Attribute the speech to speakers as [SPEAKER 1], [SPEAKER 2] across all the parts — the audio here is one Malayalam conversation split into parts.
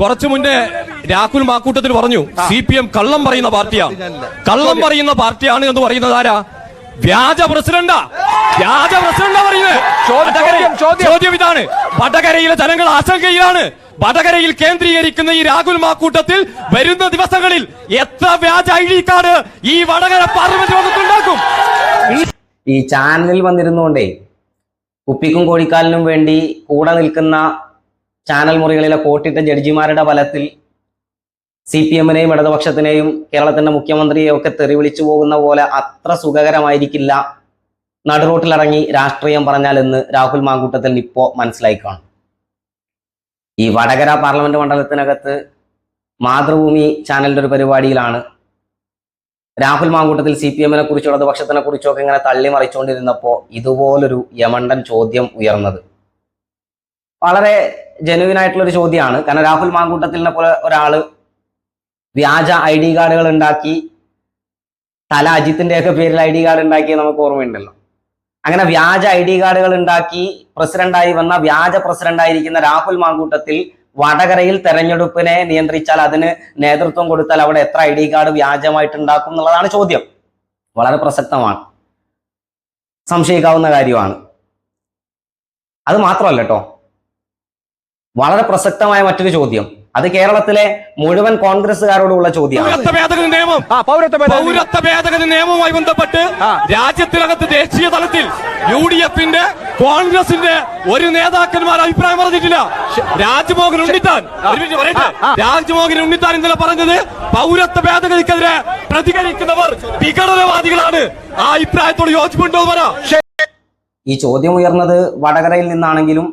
[SPEAKER 1] കുറച്ചു മുന്നേ രാഹുൽ മാക്കൂട്ടത്തിൽ പറഞ്ഞു സി പി എം കള്ളം പറയുന്ന പാർട്ടിയാണ്. കള്ളം പറയുന്ന പാർട്ടിയാണ് എന്ന് പറയുന്നത് ആരാ? വ്യാജ പ്രസിഡന്റാ. വ്യാജ പ്രസിഡന്റാ പറയുന്നത്.
[SPEAKER 2] ചോദ്യം,
[SPEAKER 1] ഇതാണ്. വടകരയിലെ ജനങ്ങൾ ആശങ്കയിലാണ്. വടകരയിൽ കേന്ദ്രീകരിക്കുന്ന ഈ രാഹുൽ മാക്കൂട്ടത്തിൽ വരുന്ന ദിവസങ്ങളിൽ എത്ര വ്യാജ ഐ ഡി കാർഡ് ഈ വടകര പാർലമെന്റ് യോഗത്തുണ്ടാക്കും
[SPEAKER 3] ഈ ചാനലിൽ വന്നിരുന്നുകൊണ്ടേ കുപ്പിക്കും കോഴിക്കാലിനും വേണ്ടി കൂടെ നിൽക്കുന്ന ചാനൽ മുറികളിലെ കോട്ടിട്ട ജഡ്ജിമാരുടെ ഫലത്തിൽ സി പി എമ്മിനെയും ഇടതുപക്ഷത്തിനെയും കേരളത്തിന്റെ മുഖ്യമന്ത്രിയെ ഒക്കെ തെറി വിളിച്ചു പോകുന്ന പോലെ അത്ര സുഖകരമായിരിക്കില്ല. നടുറോട്ടിലിറങ്ങി രാഷ്ട്രീയം പറഞ്ഞാൽ എന്ന് രാഹുൽ മാങ്കൂട്ടത്തിൽ ഇപ്പോ മനസ്സിലായി കാണും. ഈ വടകര പാർലമെന്റ് മണ്ഡലത്തിനകത്ത് മാതൃഭൂമി ചാനലിന്റെ ഒരു പരിപാടിയിലാണ് രാഹുൽ മാങ്കൂട്ടത്തിൽ സി പി എമ്മിനെ കുറിച്ചോ ഇടതുപക്ഷത്തിനെ കുറിച്ചോ ഒക്കെ ഇങ്ങനെ തള്ളി മറിച്ചുകൊണ്ടിരുന്നപ്പോ ഇതുപോലൊരു യമണ്ടൻ ചോദ്യം ഉയർന്നത്. വളരെ ജെനുവിൻ ആയിട്ടുള്ള ഒരു ചോദ്യമാണ്. കാരണം രാഹുൽ മാങ്കൂട്ടത്തിനെ പോലെ ഒരാൾ വ്യാജ ഐ ഡി കാർഡുകൾ ഉണ്ടാക്കി തല അജിത്തിന്റെ ഒക്കെ പേരിൽ ഐ ഡി കാർഡ് ഉണ്ടാക്കി നമുക്ക് ഓർമ്മയുണ്ടല്ലോ. അങ്ങനെ വ്യാജ ഐ ഡി കാർഡുകൾ ഉണ്ടാക്കി പ്രസിഡന്റായി വന്ന വ്യാജ പ്രസിഡന്റായിരിക്കുന്ന രാഹുൽ മാങ്കൂട്ടത്തിൽ വടകരയിൽ തെരഞ്ഞെടുപ്പിനെ നിയന്ത്രിച്ചാൽ അതിന് നേതൃത്വം കൊടുത്താൽ അവിടെ എത്ര ഐ ഡി കാർഡ് വ്യാജമായിട്ട് ഉണ്ടാക്കും എന്നുള്ളതാണ് ചോദ്യം. വളരെ പ്രസക്തമാണ്. സംശയിക്കാവുന്ന കാര്യമാണ്. അത് മാത്രമല്ല കേട്ടോ. വളരെ പ്രസക്തമായ മറ്റൊരു ചോദ്യം. അത് കേരളത്തിലെ മുഴുവൻ കോൺഗ്രസ്സുകാരോടുള്ള ചോദ്യമാണ്.
[SPEAKER 1] പൗരത്വ ഭേദഗതി നിയമം.
[SPEAKER 2] പൗരത്വ ഭേദഗതി
[SPEAKER 1] നിയമവുമായി ബന്ധപ്പെട്ട് രാജ്യത്തിനകത്ത് ദേശീയ തലത്തിൽ യു ഡി എഫിന്റെ കോൺഗ്രസിന്റെ ഒരു നേതാക്കന്മാർ അഭിപ്രായം പറഞ്ഞിട്ടില്ല. രാജ്മോഹൻ ഉണ്ണിത്താൻ. രാജ്മോഹൻ ഉണ്ണിത്താൻ ഇന്നലെ പറഞ്ഞത് പൗരത്വ ഭേദഗതിക്കെതിരെ പ്രതികരിക്കുന്നവർ വിഘടനവാദികളാണ്. ആ അഭിപ്രായത്തോട് യോജിപ്പുണ്ടോ പറ.
[SPEAKER 3] ഈ ചോദ്യം ഉയർന്നത് വടകരയിൽ നിന്നാണെങ്കിലും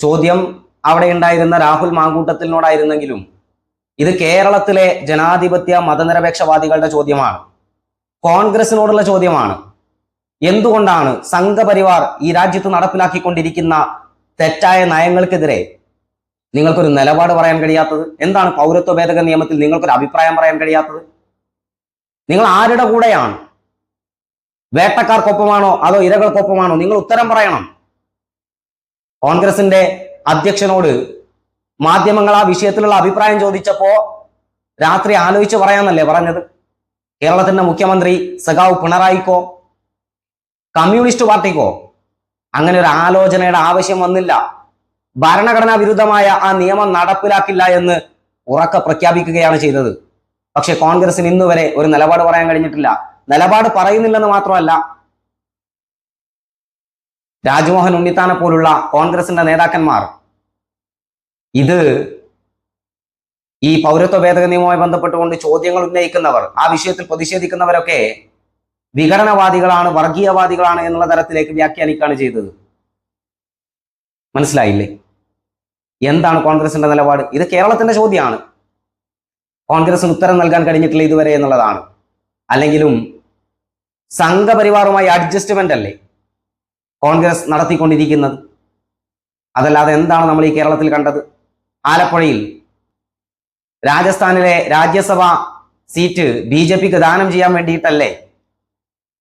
[SPEAKER 3] ചോദ്യം അവിടെ ഉണ്ടായിരുന്ന രാഹുൽ മാങ്കൂട്ടത്തിനോടായിരുന്നെങ്കിലും ഇത് കേരളത്തിലെ ജനാധിപത്യ മതനിരപേക്ഷവാദികളുടെ ചോദ്യമാണ്. കോൺഗ്രസിനോടുള്ള ചോദ്യമാണ്. എന്തുകൊണ്ടാണ് സംഘപരിവാർ ഈ രാജ്യത്ത് നടപ്പിലാക്കിക്കൊണ്ടിരിക്കുന്ന തെറ്റായ നയങ്ങൾക്കെതിരെ നിങ്ങൾക്കൊരു നിലപാട് പറയാൻ കഴിയാത്തത്? എന്താണ് പൗരത്വ ഭേദഗതി നിയമത്തിൽ നിങ്ങൾക്കൊരു അഭിപ്രായം പറയാൻ കഴിയാത്തത്? നിങ്ങൾ ആരുടെ കൂടെയാണ്? വേട്ടക്കാർക്കൊപ്പമാണോ അതോ ഇരകൾക്കൊപ്പമാണോ? നിങ്ങൾ ഉത്തരം പറയണം. കോൺഗ്രസിന്റെ അധ്യക്ഷനോട് മാധ്യമങ്ങൾ ആ വിഷയത്തിലുള്ള അഭിപ്രായം ചോദിച്ചപ്പോ രാത്രി ആലോചിച്ച് പറയാന്നല്ലേ പറഞ്ഞത്? കേരളത്തിന്റെ മുഖ്യമന്ത്രി സഖാവ് പിണറായിക്കോ കമ്മ്യൂണിസ്റ്റ് പാർട്ടിക്കോ അങ്ങനെ ഒരു ആലോചനയുടെ ആവശ്യം വന്നില്ല. ഭരണഘടനാ വിരുദ്ധമായ ആ നിയമം നടപ്പിലാക്കില്ല എന്ന് ഉറക്ക പ്രഖ്യാപിക്കുകയാണ് ചെയ്തത്. പക്ഷെ കോൺഗ്രസിന് ഇന്നുവരെ ഒരു നിലപാട് പറയാൻ കഴിഞ്ഞിട്ടില്ല. നിലപാട് പറയുന്നില്ലെന്ന് മാത്രമല്ല രാജ്മോഹൻ ഉണ്ണിത്താനെ പോലുള്ള കോൺഗ്രസിന്റെ നേതാക്കന്മാർ ഇത് ഈ പൗരത്വ ഭേദഗതി നിയമവുമായി ബന്ധപ്പെട്ടുകൊണ്ട് ചോദ്യങ്ങൾ ഉന്നയിക്കുന്നവർ ആ വിഷയത്തിൽ പ്രതിഷേധിക്കുന്നവരൊക്കെ വിഘടനവാദികളാണ് വർഗീയവാദികളാണ് എന്നുള്ള തരത്തിലേക്ക് വ്യാഖ്യാനിക്കുകയാണ് ചെയ്തത്. മനസ്സിലായില്ലേ? എന്താണ് കോൺഗ്രസിന്റെ നിലപാട്? ഇത് കേരളത്തിന്റെ ചോദ്യമാണ്. കോൺഗ്രസിന് ഉത്തരം നൽകാൻ കഴിഞ്ഞിട്ടില്ല ഇതുവരെ എന്നുള്ളതാണ്. അല്ലെങ്കിലും സംഘപരിവാറുമായി അഡ്ജസ്റ്റ്മെന്റ് അല്ലേ? കോൺഗ്രസ് നടത്തിക്കൊണ്ടിരിക്കുന്നത്. അതല്ലാതെ എന്താണ് നമ്മൾ ഈ കേരളത്തിൽ കണ്ടത്? ആലപ്പുഴയിൽ രാജസ്ഥാനിലെ രാജ്യസഭ സീറ്റ് ബി ജെ പിക്ക് ദാനം ചെയ്യാൻ വേണ്ടിയിട്ടല്ലേ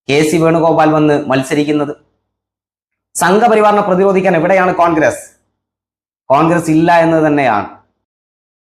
[SPEAKER 3] കെ സി വേണുഗോപാൽ വന്ന് മത്സരിക്കുന്നത്? സംഘപരിവാറിനെ പ്രതിരോധിക്കാൻ എവിടെയാണ് കോൺഗ്രസ്? കോൺഗ്രസ് ഇല്ല എന്ന് തന്നെയാണ്.